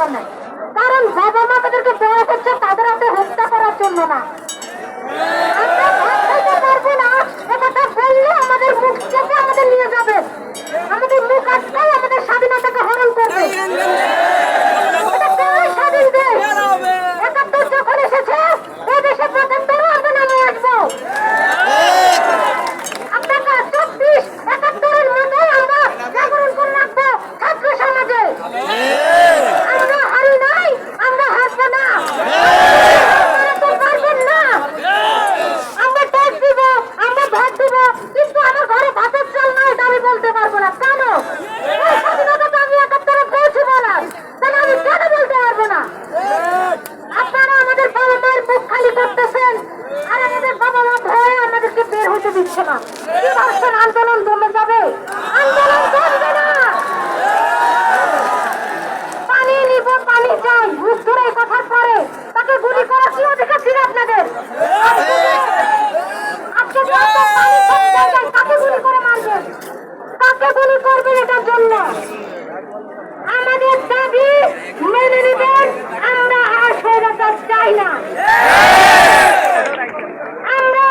কারণ বাবা মা তাদেরকে বড় করছে, তাদের হাতে হত্যা করার জন্য না। আমরা ভাবতে পারব না কথা বললে আমাদের মুখ চেপে আমাদের নিয়ে যাবে আমাদের মুখ আটকাই আমাদের স্বাধীনতাকে হরণ করবে এটা কেমন স্বাধীন দেশ একাত্তর যখন এসেছে ও দেশে পঁচাত্তরও আমরা নামে আসব আপনাকে চব্বিশ একাত্তরের মতো আমরা জাগরণ করে রাখব ছাত্র সমাজে আমরা হারি নাই আমরা হারবো না আপনারা তো পারবেন না আমরা ট্যাক্স দিব আমরা ভোট দিব কিন্তু আমার ঘরে ভাতের চাল নাই এটা আমি বলতে পারব না। কেন? স্বাধীনতা আমি একাত্তরে বলার। তাহলে আমি কেন বলতে পারব না? আপনারা আমাদের বাবা মায়ের মুখ খালি করতেছেন, আর আমাদের বাবা মা ভয়ে আমাদেরকে বের হতে দিচ্ছে না। আন্দোলন দমে যাবে। আন্দোলন না। পানি নিব, পানি চাই। মুখ ধরে কথার পরে তাকে গুলি করা কি অধিকার ছিল আপনাদের আজকে যে- আজকে যে এত পানি সব জায়গায় কাকে গুলি করে মারবেন কাকে করবেন এটার জন্য। আমাদের দাবি মেনে নেবেন, আমরা আর স্বৈরাচার চাই না। আমরা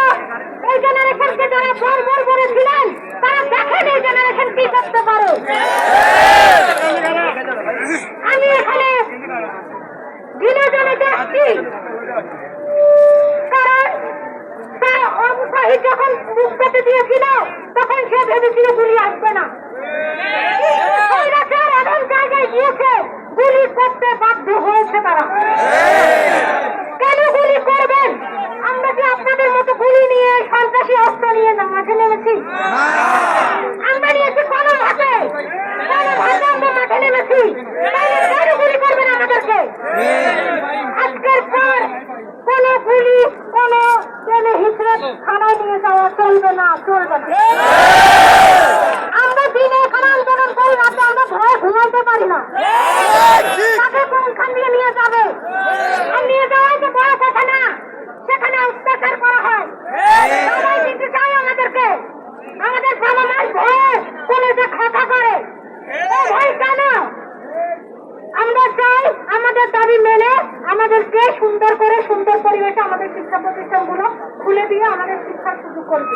এই জেনারেশনকে যারা বর্বর করেছিলেন, তারা দেখেন এই জেনারেশন কি করতে পারে। আমি এখানে দিনে জনে দেখছি আবু যখন মুখ পেতে দিয়েছিল, তখন সে ভেবেছিল গুলি আসবে না। এমন জায়গায় গিয়েছে, গুলি করতে বাধ্য হয়েছে তারা। কেন গুলি করবেন? আমরা কি আপনাদের মতো গুলি নিয়ে সন্ত্রাসী অস্ত্র নিয়ে মাঠে নেমেছি আমরা নিয়েছি কোনো হাতে কোনো হাতে আমরা মাঠে নেমেছি তাহলে কেন গুলি করবেন আমাদেরকে আজকের পর কোন গুলি কোন টেনে হিসেবে থানায় নিয়ে যাওয়া চলবে না চলবে না। আমরা দিনে এখানে আন্দোলন করি রাতে আমরা ভয়ে ঘুমাইতে পারি না। তাকে কোনখান দিয়ে নিয়ে যাবে? আর নিয়ে যাওয়াই তো বড় কথা না সেখানে অত্যাচার করা হয়। সবাই দিতে চায় আমাদেরকে। আমাদের বাবা মার ভয়ে খাতা মানুষকে সুন্দর করে সুন্দর পরিবেশে আমাদের শিক্ষা প্রতিষ্ঠানগুলো খুলে দিয়ে আমাদের শিক্ষার সুযোগ করবে